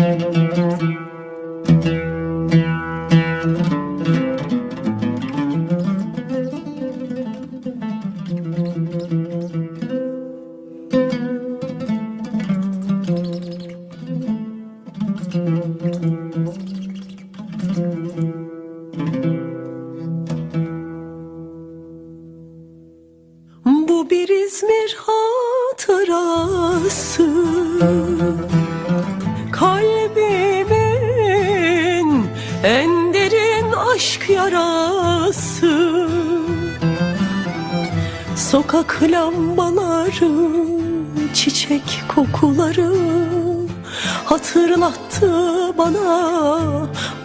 Bu bir İzmir hatırası en derin aşk yarası. Sokak lambaları, çiçek kokuları. Hatırlattı bana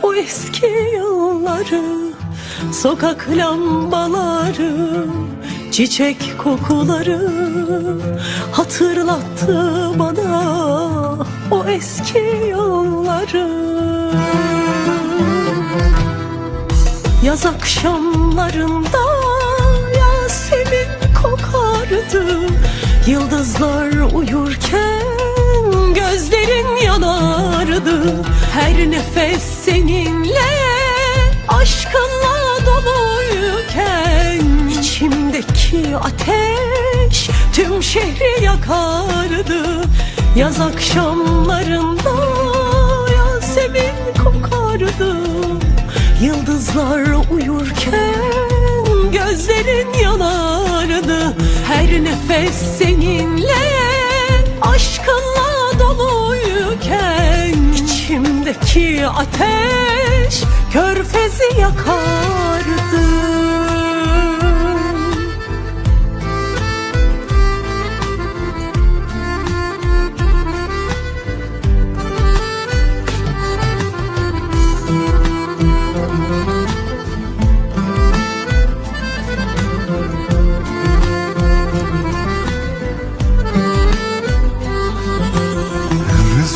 o eski yılları. Sokak lambaları, çiçek kokuları. Hatırlattı bana o eski yılları Yaz akşamlarında Yasemin kokardı. Yıldızlar uyurken gözlerin yanardı. Her nefes seninle aşkınla doluyken içimdeki ateş tüm şehri yakardı. Yaz akşamlarında Yasemin kokardı Yıldızlar uyurken gözlerin yanardı. Her nefes seninle aşkınla doluyken içimdeki ateş körfezi yakardı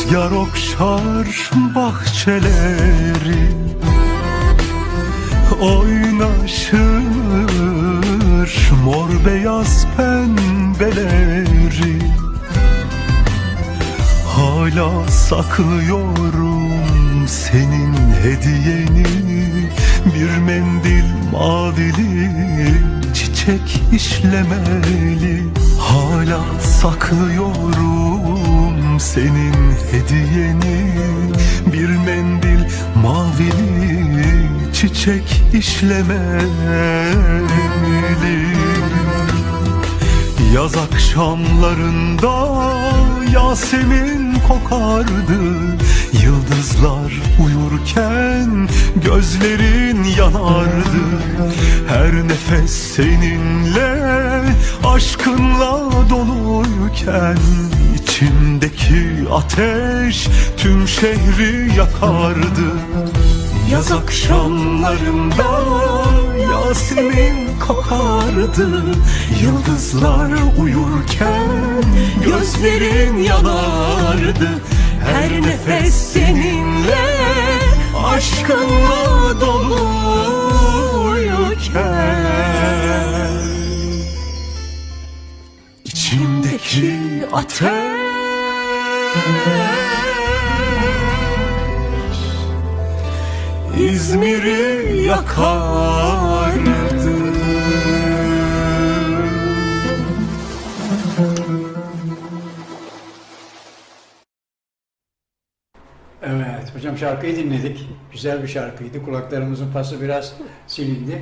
Rüzgar okşar bahçeleri Oynaşır mor beyaz pembeleri Hala saklıyorum senin hediyeni Bir mendil mavili çiçek işlemeli. Hala saklıyorum senin hediyeni Bir mendil mavili çiçek işlemeli. Yaz akşamlarında Yasemin kokardı Yıldızlar uyurken gözlerin yanardı. Her nefes seninle aşkınla doluyken içimdeki ateş tüm şehri yakardı. Yaz akşamlarında Yasemin kokardı. Yıldızlar uyurken gözlerin yanardı. Her nefes seninle aşkınla doluyken İçimdeki ateş İzmir'i yakardı Evet hocam şarkıyı dinledik. Güzel bir şarkıydı. Kulaklarımızın pası biraz silindi.